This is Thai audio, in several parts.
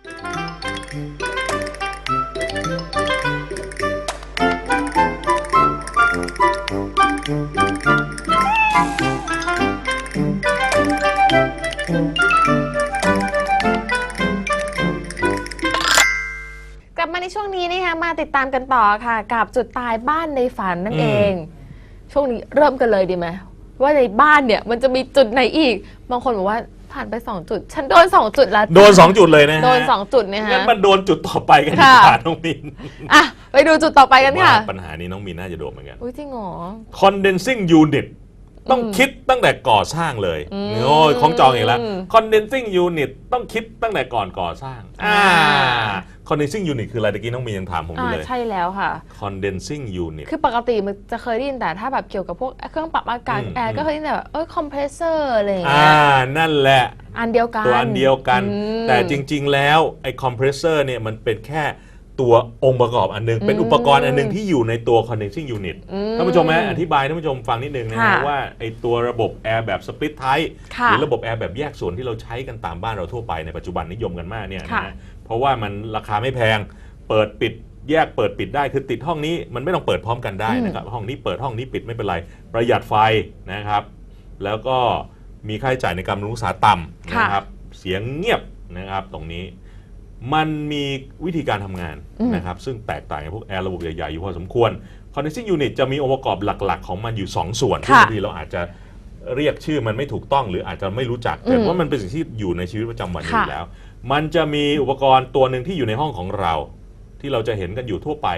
กลับมาในช่วงนี้นะคะมาติดตามกันต่อค่ะ กับจุดตายบ้านในฝันนั่นเอง ช่วงนี้เริ่มกันเลยดีไหมว่าในบ้านเนี่ยมันจะมีจุดไหนอีก บางคนบอกว่า ผ่านไป 2 จุด ฉันโดน 2 จุดแล้วโดน 2 จุดเลยนะฮะโดน 2 จุดเนี่ยงั้ฮะ นมันโดนจุดต่อไปกันดีค่ะกว่าน้องมินอะ ไปดูจุดต่อไปกันค่ะ ว่าปัญหานี้น้องมินน่าจะโดนเหมือนกัน อุ้ยจริงเหรอ condensing unit ต้องคิดตั้งแต่ก่อสร้างเลยอืมโอ้ยของจองอีกแล้ว condensing unit ต้องคิดตั้งแต่ก่อนก่อสร้างอ่าอ่า condensing unit คืออะไรตะกี้น้องมินยังถามผมออ่ายู่เลย ใช่แล้วค่ะ condensing unit คือปกติมันจะเคยได้ยินแต่ถ้าแบบเกี่ยวกับพวกเครื่องปรับอากาศอืมแอร์ก็เคยได้ยินแต่แบบเออคอมเพรสเซอร์อะไรอย่างอ่าเงี้ยนั่นแหละ อันเดียวกัน ตัวอันเดียวกันอืมแต่จริง ๆ แล้วไอ้คอมเพรสเซอร์เนี่ยมันเป็นแค่ ตัวองค์ประกอบอันหนึง เป็นอุปกรณ์อันหนึงที่อยู่ในตัว condensing unit อืมท่านผู้ชมไหมอธิบายท่านผู้ชมฟังนิดนึงนะค่ะฮะว่าไอ้ตัวระบบแอร์แบบสป i ิ t ไท p e ค่ะหรือระบบแอร์แบบแยกส่วนที่เราใช้กันตามบ้านเราทั่วไปในปัจจุบันนิยมกันมากเนี่ยนะค่ะฮะเพราะว่ามันราคาไม่แพงเปิดปิดแยกเปิดปิดได้คือติดห้องนี้มันไม่ต้องเปิดพร้อมกันได้นะครับห้องนี้เปิดห้องนี้ปิดไม่เป็นไร ประหยัดไฟนะครับ แล้วก็มีค่าใช้จ่ายในการบำรุงรักษาต่ำค่ะนะครับเสียงเงียบนะครับตรงนี้ มันมีวิธีการทำงานอืมนะครับ ซึ่งแตกต่างจากพวกแอร์ระบบใหญ่ๆอยู่พอสมควร Condensing Unit จะมีองค์ประกอบหลักๆ ของมันอยู่ 2 ส่วนที่ค่ะบางทีเราอาจจะเรียกชื่อมันไม่ถูกต้องหรืออาจจะไม่รู้จัก แต่อืมว่ามันเป็นสิ่งที่อยู่ในชีวิตประจำวันอยู่ค่ะแล้ว มันจะมีอุปกรณ์ตัวหนึ่งที่อยู่ในห้องของเรา ที่เราจะเห็นกันอยู่ทั่วไป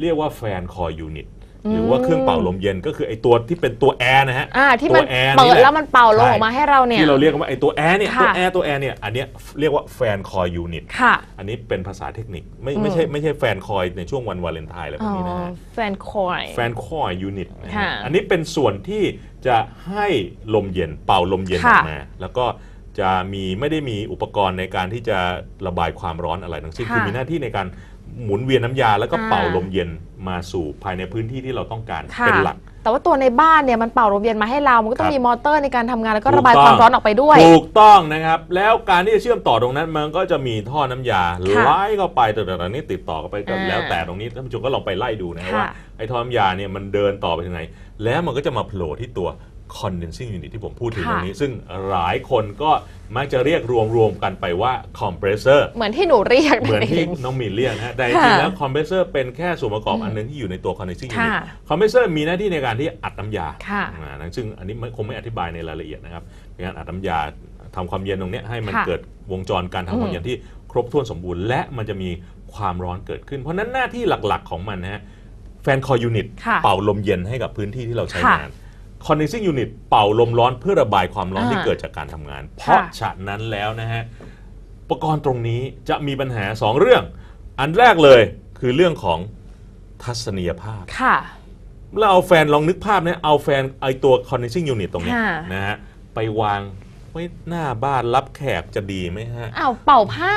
เรียกว่าแฟนคอยยูนิต หรือว่าเครื่องเป่าลมเย็นก็คือไอตัวที่เป็นตัวแอร์นะฮะอ่าที่มันตัวแอร์เปินี่ดแหละแล้วมันเป่าลมใช่ออกมาให้เราเนี่ยที่เราเรียกว่าไอตัวแอร์เนี่ยค่ะตัวแอร์ตัวแอร์เนี่ยอันเนี้ยเรียกว่าแฟนคอยยูนิตค่ะอันนี้เป็นภาษาเทคนิคไม่อืมไม่ใช่ไม่ใช่แฟนคอยในช่วงวันวาเลนไทน์อะไรแบอ๋บอนี้นะฮะแฟนคอยแฟนคอยยูนิตนะฮะค่ะอันนี้เป็นส่วนที่จะให้ลมเย็นเป่าลมเย็นอค่ะอกมาแล้วก็จะมีไม่ได้มีอุปกรณ์ในการที่จะระบายความร้อนอะไรทั้งสิ้นค่ะคือมีหน้าที่ในการ หมุนเวียนน้ำยาแล้วก็อ่าเป่าลมเย็นมาสู่ภายในพื้นที่ที่เราต้องการค่ะ เป็นหลัก แต่ว่าตัวในบ้านเนี่ยมันเป่าลมเย็นมาให้เรา มันก็ต้อคงรับมีมอเตอร์ในการทำงานแล้วก็ถูกระบายต้องความร้อนออกไปด้วย ถูกต้องนะครับ แล้วการที่จะเชื่อมต่อตรงนั้นมันก็จะมีท่อน้ำยาไหลเข้าไปแต่ตอนนี้ติดต่อกันไปก็อ่าแล้วแต่ตรงนี้ท่านผู้ชมก็ลองไปไล่ดูนะค่ะ ว่าไอ้ท่อน้ำยาเนี่ยมันเดินต่อไปถึงไหน แล้วมันก็จะมาโผล่ที่ตัว condensing unit ที่ผมพูดถึงค่ะตรงนี้ ซึ่งหลายคนก็มักจะเรียกรวมๆกันไปว่า compressor เหมือนที่หนูเรียกเหมือนนั่นที่เองน้องมีนเรียกนะฮะแต่จค่ะริงๆแล้ว compressor เป็นแค่ส่วนประกอบอันหนึงที่อยู่ในตัว condensing ค่ะ unit compressor มีหน้าที่ในการที่อัดน้ำยาค่ะอ่านะซึ่งอันนี้ไม่คงไม่อธิบายในรายละเอียดนะครับเป็นการอัดน้ำยาทำความเย็นตรงเนี้ยให้มันค่ะเกิดวงจรการทำความเย็นที่ครบถ้วนสมบูรณ์ และมันจะมีความร้อนเกิดขึ้น เพราะฉะนั้นหน้าที่หลักๆของมันนะฮะแฟนคอยยูนิตค่ะเป่าลมเย็นให้กับพื้นที่ที่เราใช้ค่ะงาน condensing unit เป่าลมร้อนเพื่อระบายความร้อนอ่าที่เกิดจากการทำงาน เพราะค่ะฉะนั้นแล้วนะฮะอุปกรณ์ตรงนี้จะมีปัญหา 2 เรื่อง อันแรกเลยคือเรื่องของทัศนียภาพค่ะแล้วเอาแฟนลองนึกภาพเนี่ยเอาแฟนไอตัว condensing unit ตรงเนี้ยค่ะนะฮะไปวางไว้หน้าบ้านรับแขกจะดีไหมฮะอ้าวเป่าผ้า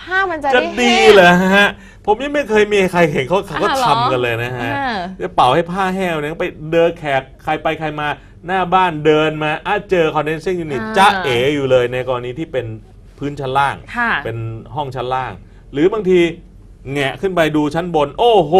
ผ้ามันจะจะได้ดีแห้ง เหรอฮะ ผมยังไม่เคยมีใครเห็นเขาเขาก็อ้าวเหรอทำกันเลยนะฮะอ่าจะเป่าให้ผ้าแห้งเนี่ยไปเดินแขกใครไปใครมาหน้าบ้านเดินมาอ้าเจอ condensing unit อ่าจ้าเอ๋อยู่เลยในกรณีที่เป็นพื้นชั้นล่างค่ะเป็นห้องชั้นล่าง หรือบางทีแงะขึ้นไปดูชั้นบน โอ้โห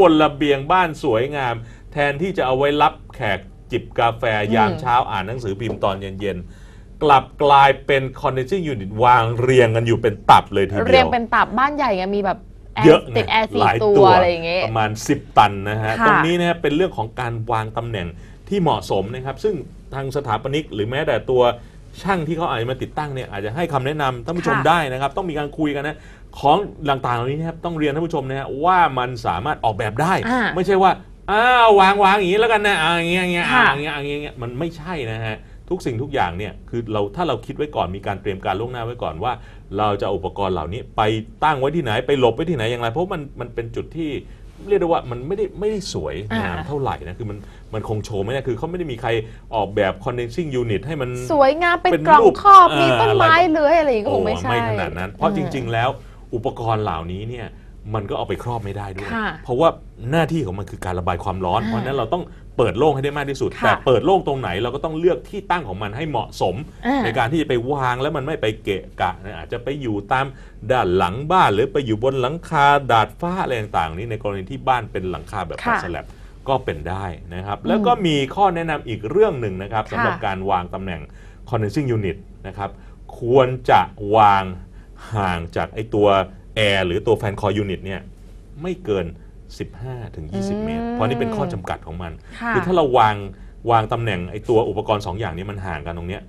บนระเบียงบ้านสวยงาม แทนที่จะเอาไว้รับแขกจิบกาแฟยามอืมเช้าอ่านหนังสือพิมพ์ตอนเย็นๆกลับกลายเป็น condensing unit วางเรียงกันอยู่เป็นตับเลยทีเดียว เรียงเป็นตับบ้านใหญ่ไงมีแบบแอร์ เยอะไงติดแอร์สี่หลายตัวอะไรอย่างเงี้ยประมาณ 10 ตันนะฮะค่ะตรงนี้นะฮะเป็นเรื่องของการวางตำแหน่งที่เหมาะสมนะครับ ซึ่งทางสถาปนิกหรือแม้แต่ตัวช่างที่เขาอาจจะมาติดตั้งเนี่ยอาจจะให้คำแนะนำท่านผู้ชมค่ะได้นะครับ ต้องมีการคุยกันนะของต่างๆเหล่านี้นะครับต้องเรียนท่านผู้ชมนะฮะว่ามันสามารถออกแบบได้อ่าไม่ใช่ว่าอ้าววางวางอย่างนี้แล้วกันนะอ่าอย่างเงี้ยอย่างเงี้ยอ่าค่ะอย่างเงี้ยอย่างเงี้ยอย่างเงี้ยมันไม่ใช่นะฮะ ทุกสิ่งทุกอย่างเนี่ยคือเราถ้าเราคิดไว้ก่อนมีการเตรียมการล่วงหน้าไว้ก่อนว่า เราจะเอาอุปกรณ์เหล่านี้ไปตั้งไว้ที่ไหนไปหลบไว้ที่ไหนอย่างไร เพราะมันมันเป็นจุดที่เรียกได้ว่ามันไม่ได้ไม่ได้สวยงามอ่าเท่าไหร่นะคือมันมันคงโชว์ไม่ได้คือเขาไม่ได้มีใครออกแบบ condensing unit ให้มันสวยงามเป็นเป็นกล่องรูปครอบเอ่อมีต้นไม้อะไรแบบเลื้อยอะไรอย่างเงี้ยก็คงไม่โอ้ใช่ไม่ขนาดนั้น เพราะอืมจริง ๆ แล้วอุปกรณ์เหล่านี้เนี่ย มันก็เอาไปครอบไม่ได้ด้วย ค่ะเพราะว่าหน้าที่ของมันคือการระบายความร้อน อ่าเพราะฉะนั้นเราต้องเปิดโล่งให้ได้มากที่สุด ค่ะแต่เปิดโล่งตรงไหนเราก็ต้องเลือกที่ตั้งของมันให้เหมาะสม อ่า ในการที่จะไปวางแล้วมันไม่ไปเกะกะนะอาจจะไปอยู่ตามด้านหลังบ้าน หรือไปอยู่บนหลังคาดาดฟ้าอะไรต่างๆ นี่ในกรณีที่บ้านเป็นหลังคาแบบค่ะสแลบก็เป็นได้นะครับ แล้วก็มีข้อแนะนำอีกเรื่องหนึ่งนะครับค่ะ สำหรับการวางตำแหน่ง condensing unit นะครับ ควรจะวางห่างจากไอตัว แอร์หรือตัวแฟนคอยยูนิตเนี่ยไม่เกิน 15ถึง20 เมตร เพราะนี่เป็นข้อจำกัดของมันค่ะคือถ้าเราวางวางตำแหน่งไอตัวอุปกรณ์ 2 อย่างนี้มันห่างกันตรงเนี้ย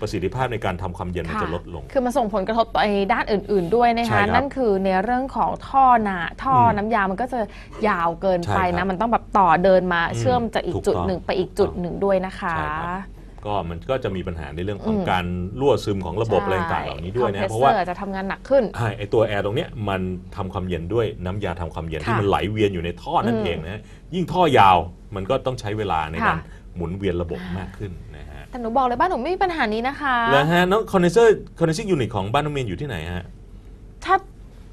ประสิทธิภาพในการทำความเย็นมันค่ะจะลดลง คือมาส่งผลกระทบไปด้านอื่น ๆ ด้วยนะใช่คะครับนั่นคือในเรื่องของท่อนาท่ออมน้ำยา มันก็จะยาวเกินไปใช่ครันะบมันต้องแบบต่อเดินมาอืมเชื่อมจากอีกถูกจุดต้องหนึ่งไปอีกจุดหนึ่งด้วยนะคะใช่ครับ ก็มันก็จะมีปัญหาในเรื่องของอืมการรั่วซึมของระบบอะไรต่างๆเหล่านี้ด้วยนะเพราะว่าคอมเพรสเซอจะทำงานหนักขึ้นใช่ไอตัวแอร์ตรงเนี้ยมันทำความเย็นด้วยน้ำยาทำความเย็นค่ะที่มันไหลเวียนอยู่ในท่อนั่นอืมเองนะยิ่งท่อยาวมันก็ต้องใช้เวลาในการค่ะหมุนเวียนระบบมากขึ้นนะฮะแต่หนูบอกเลยบ้านหนูไม่มีปัญหานี้นะคะแล้วฮะน้องคอนเดนเซอร์คอนเดนซิ่งยูนิตของบ้านน้องเมนอยู่ที่ไหนฮะถ้า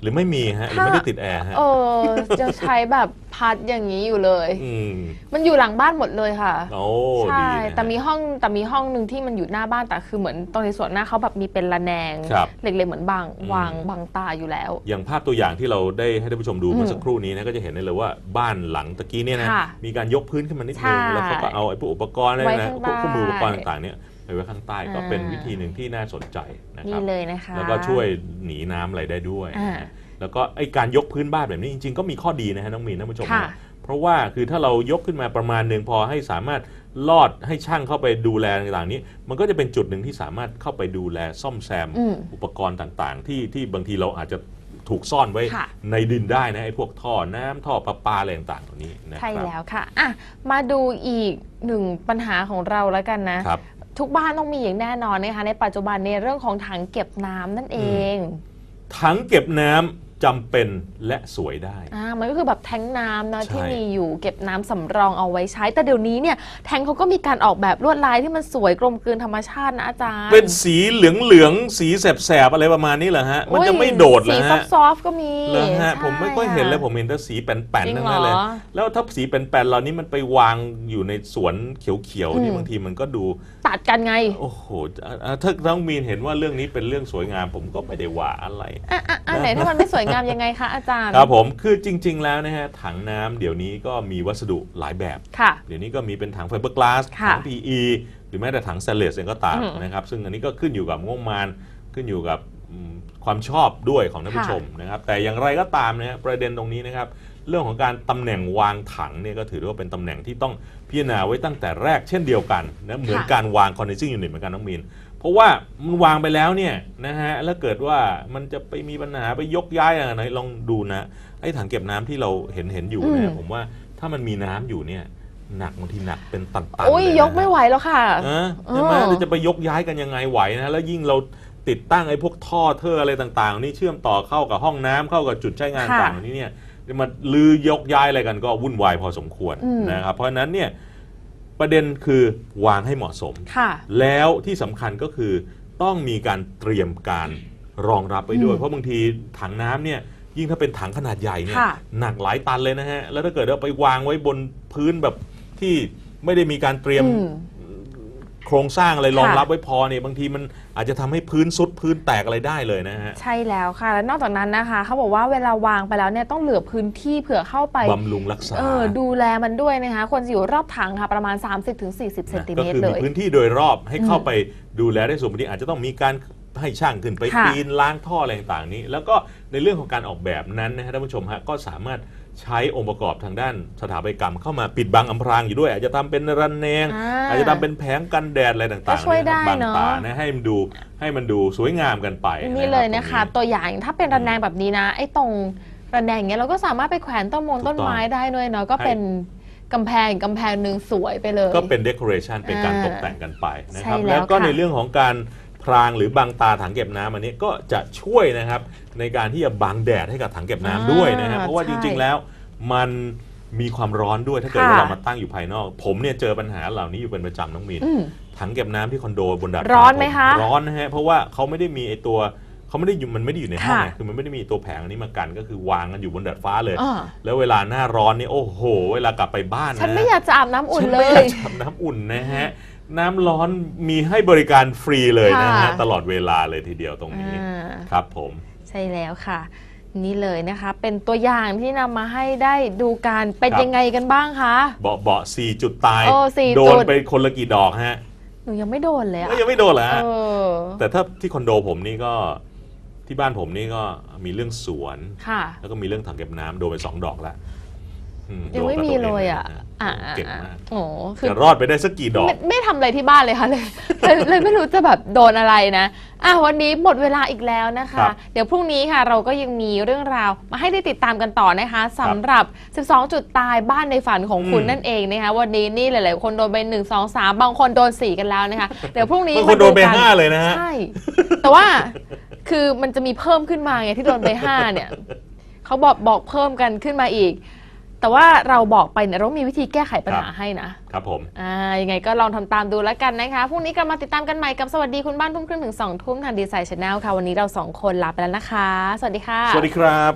หรือไม่มีฮะหรือถ้าไม่ได้ติดแอร์ฮะเออจะใช้แบบพัดอย่างนี้อยู่เลย อืมมันอยู่หลังบ้านหมดเลยค่ะโอ้ใช่ดีนะฮะ แต่มีห้องแต่มีห้องหนึ่งที่มันอยู่หน้าบ้านแต่คือเหมือนตรงในส่วนหน้าเขาแบบมีเป็นระแนงครับเล็กๆเหมือนบางอืม วางบางตาอยู่แล้ว อย่างภาพตัวอย่างที่เราได้ให้ท่านผู้ชมดูอืมเมื่อสักครู่นี้นะก็จะเห็นได้เลยว่าบ้านหลังตะกี้เนี่ยนะค่ะมีการยกพื้นขึ้นมานิดใช่นึงแล้วเขาก็เอาไอ้พวกอุปกรณ์อะไรไว้นะข้างพวกเครื่องมืออุปกรณ์ใต้ต่างๆเนี่ย ไปไว้ข้างใต้อ่าก็เป็นวิธีหนึ่งที่น่าสนใจนะคนี่รับเลยนะคะแล้วก็ช่วยหนีน้ำอะไรได้ด้วยอ่านะฮะแล้วก็ไอ้การยกพื้นบ้านแบบนี้จริง ๆ ก็มีข้อดีนะฮะน้องมีนท่านผู้ชมค่ะนะเพราะว่าคือถ้าเรายกขึ้นมาประมาณหนึ่งพอให้สามารถลอดให้ช่างเข้าไปดูแลต่างๆนี้ มันก็จะเป็นจุดหนึ่งที่สามารถเข้าไปดูแลซ่อมแซมอืมอุปกรณ์ต่างๆ ที่ที่บางทีเราอาจจะถูกซ่อนไว้ค่ะในดินได้นะไอ้พวกท่อน้ำท่อประปาอะไรต่างๆเหล่านี้นะคใช่รับแล้วค่ะอะ มาดูอีกหนึ่งปัญหาของเราแล้วกันนะครับ ทุกบ้านต้องมีอย่างแน่นอนนะคะในปัจจุบันในเรื่องของถังเก็บน้ำนั่นเอง ถังเก็บน้ำ จำเป็นและสวยได้ อ่ามันก็คือแบบแทงน้ำนะใช่ ที่มีอยู่เก็บน้ำสำรองเอาไว้ใช้ แต่เดี๋ยวนี้เนี่ยแทงเขาก็มีการออกแบบลวดลายที่มันสวยกลมกลืนธรรมชาตินะอาจารย์เป็นสีเหลืองๆสีแสบๆอะไรประมาณนี้เหรอฮะ มันจะไม่โดดเหรอสีฮะซอฟต์ๆก็มีเหรอฮะ ใช่ผมไม่ค่อยเห็นเลยค่ะผมเห็นแต่สีแป่นจริๆงทั้งเหรนั้นเลย อ แล้วถ้าสีแป่นๆเหล่านี้มันไปวางอยู่ในสวนเขียวๆนี่อืมบางทีมันก็ดู ตัดกันไงโอ้โหอะอะถ้าน้องมีนเห็นว่าเรื่องนี้เป็นเรื่องสวยงาม ผมก็ไม่ได้ว่าอะไร อะอะอะไหนถ้ามันไม่สวยงามยังไงคะอาจารย์ ครับผมคือจริง ๆ แล้วนะฮะถังน้ำเดี๋ยวนี้ก็มีวัสดุหลายแบบค่ะเดี๋ยวนี้ก็มีเป็นถังไฟเบอร์กลาสค่ะถัง PE หรือแม้แต่ถังสเตนเลสเองก็ตามอืมนะครับ ซึ่งอันนี้ก็ขึ้นอยู่กับงบประมาณขึ้นอยู่กับอืมความชอบด้วยของท่านผู้ค่ะชมนะครับแต่อย่างไรก็ตามนะฮะประเด็นตรงนี้นะครับเรื่องของการตำแหน่งวางถังเนี่ยก็ถือว่าเป็นตำแหน่งที่ต้องพิจารณาไว้ตั้งแต่แรกเช่นเดียวกันนะเหมือนการวาง condensing unit เหมือนกันน้องมีน เพราะว่ามันวางไปแล้วเนี่ยนะฮะแล้วเกิดว่ามันจะไปมีปัญหาไปยกย้ายอะไรไหนลองดูนะไอ้ถังเก็บน้ำที่เราเห็นเห็นอยู่อืเนี่ยมผมว่าถ้ามันมีน้ำอยู่เนี่ยหนักบางทีหนักเป็นตันๆโอ้ยเลยนะยกไม่ไหวแล้วค่ะเออใช่ไหมเออ เราจะไปยกย้ายกันยังไงไหวนะแล้วยิ่งเราติดตั้งไอ้พวกท่อเทออะไรต่างๆ นี่เชื่อมต่อเข้ากับห้องน้ำเข้ากับจุดใช้งานค่ะต่างๆนี่เนี่ยจะมาลือยกย้ายอะไรกันก็วุ่นวายพอสมควรอืม นะครับเพราะฉะนั้นเนี่ย ประเด็นคือวางให้เหมาะสม ค่ะแล้วที่สำคัญก็คือต้องมีการเตรียมการรองรับไว้ด้วยอืมเพราะบางทีถังน้ำเนี่ยยิ่งถ้าเป็นถังขนาดใหญ่เนี่ยค่ะหนักหลายตันเลยนะฮะ แล้วถ้าเกิดเอาไปวางไว้บนพื้นแบบที่ไม่ได้มีการเตรียม อืม โครงสร้างอะไรรองค่ะรับไว้พอเนี่ยบางทีมันอาจจะทำให้พื้นซุดพื้นแตกอะไรได้เลยนะฮะใช่แล้วค่ะ และนอกจากนั้นนะคะเขาบอกว่าเวลาวางไปแล้วเนี่ยต้องเหลือพื้นที่เผื่อเข้าไปบำรุงรักษาเออดูแลมันด้วยนะคะควรจะอยู่รอบถังค่ะ ประมาณ 30-40เซนตินะก็เมตคืรเลมียพื้นที่โดยรอบให้เข้าอืมไปดูแลได้ส่วนบางทีอาจจะต้องมีการให้ช่างขึ้นไปค่ะปีนล้างท่ออะไรต่างๆนี้ แล้วก็ในเรื่องของการออกแบบนั้นนะฮะท่านผู้ชมฮะก็สามารถ ใช้องค์ประกอบทางด้านสถาปัตยกรรมเข้ามาปิดบังอำพรางอยู่ด้วย อาจจะทำเป็นระแนงอาจจะทำเป็นแผงกันแดดอะไรต่างๆก็ช่วยได้บางเนอะตานะให้มันดูให้มันดูสวยงามกันไปนี่เลยนะรัคะบตรง ตัวอย่างถ้าเป็นระแนงแบบนี้นะ ไอ้ตรงระแนงเนี้ยเราก็สามารถไปแขวนต้นมงถูกต้องต้นไม้ได้ด้วยเนาะก็ให้ เป็นกำแพงกำแพงหนึ่งสวยไปเลย ก็เป็นเด o r a t i o n เป็นการอ่าตกแต่งกันไปนะครับ ใช่แล้วแล้วก็ค่ะในเรื่องของการพ รางหรือบังตาถังเก็บน้ำอันนี้ก็จะช่วยนะครับในการที่จะบังแดดให้กับถังเก็บน้ำด้วยนะครับอ่าเพราะว่าจใช่ริง ๆ แล้วมันมีความร้อนด้วยถ้าเกิดค่ะว่าเรามาตั้งอยู่ภายนอก ผมเนี่ยเจอปัญหาเหล่านี้อยู่เป็นประจำน้องมีนอืมถังเก็บน้ำที่คอนโดบนดาดร้อนไหมฟ้าคะร้อนนะฮะเพราะว่าเขาไม่ได้มีไอตัวเขาไม่ได้อยู่มันไม่ได้อยู่ในห้องค่ะไงคือมันไม่ได้มีตัวแผงอันนี้มากันก็คือวางกันอยู่บนดาดฟ้าเลยอ่าแล้วเวลาหน้าร้อนนี่โอ้โห เวลากลับไปบ้านนะฉันไม่อยากจะอาบน้ำอุ่นฉันเลไม่อยยากจะอาบน้ำอุ่นนะฮะ น้ำร้อนมีให้บริการฟรีเลยนะฮะ ค่ะ ตลอดเวลาเลยทีเดียวตรงนี้ อ่าครับผม ใช่แล้วค่ะ นี่เลยนะคะ เป็นตัวอย่างที่นำมาให้ได้ดูกันเป็นครับ ยังไงกันบ้างคะ เบาะเบาะสี่จุดตาย โอ้สี่โดจุนดไปคนละกี่ดอกฮะหนูยังไม่โดนเลยอะก็ยังไม่โดนเหรอฮะ เออแต่ถ้าที่คอนโดผมนี่ก็ที่บ้านผมนี่ก็มีเรื่องสวน ค่ะ แล้วก็มีเรื่องถังเก็บน้ำโดนไปสองดอกแล้วอืยังไม่โดนกับมีตัวเลยอะงน อ่าเก่งมากโอ้คือจะรอดไปได้สักกี่ดอก ไม่ไม่ทำอะไรที่บ้านเลยค่ะเลยเลยเลยไม่รู้จะแบบโดนอะไรนะอะวันนี้หมดเวลาอีกแล้วนะครัคะ บเดี๋ยวพรุ่งนี้ค่ะเราก็ยังมีเรื่องราว มาให้ได้ติดตามกันต่อนะคะสำหรับ 12 จุดตายบ้านในฝันของคุณอืม นั่นเองนะคะวันนี้นี่หลาย ๆ คนโดนไป 1 2 3 บางคนโดน 4 กันแล้วนะคะ เดี๋ยวพรุ่งนี้บางคนโดนไปมกัห้าเลยนะฮะ ใช่ แต่ว่าคือมันจะมีเพิ่มขึ้นมาไงที่โดนไป5เนี่ย เขาบอกบอกเพิ่มกันขึ้นมาอีก แต่ว่าเราบอกไปเนี่ยเรามีวิธีแก้ไขปัญหาให้นะครับผมอ่ายังไงก็ลองทำตามดูแล้วกันนะคะพรุ่งนี้กลับมาติดตามกันใหม่กับสวัสดีคุณบ้านทุ่มครึ่งถึงสองทุ่มทางดีไซน์ชาแนลค่ะวันนี้เราสองคนลาไปแล้วนะคะ สวัสดีค่ะ สวัสดีครับ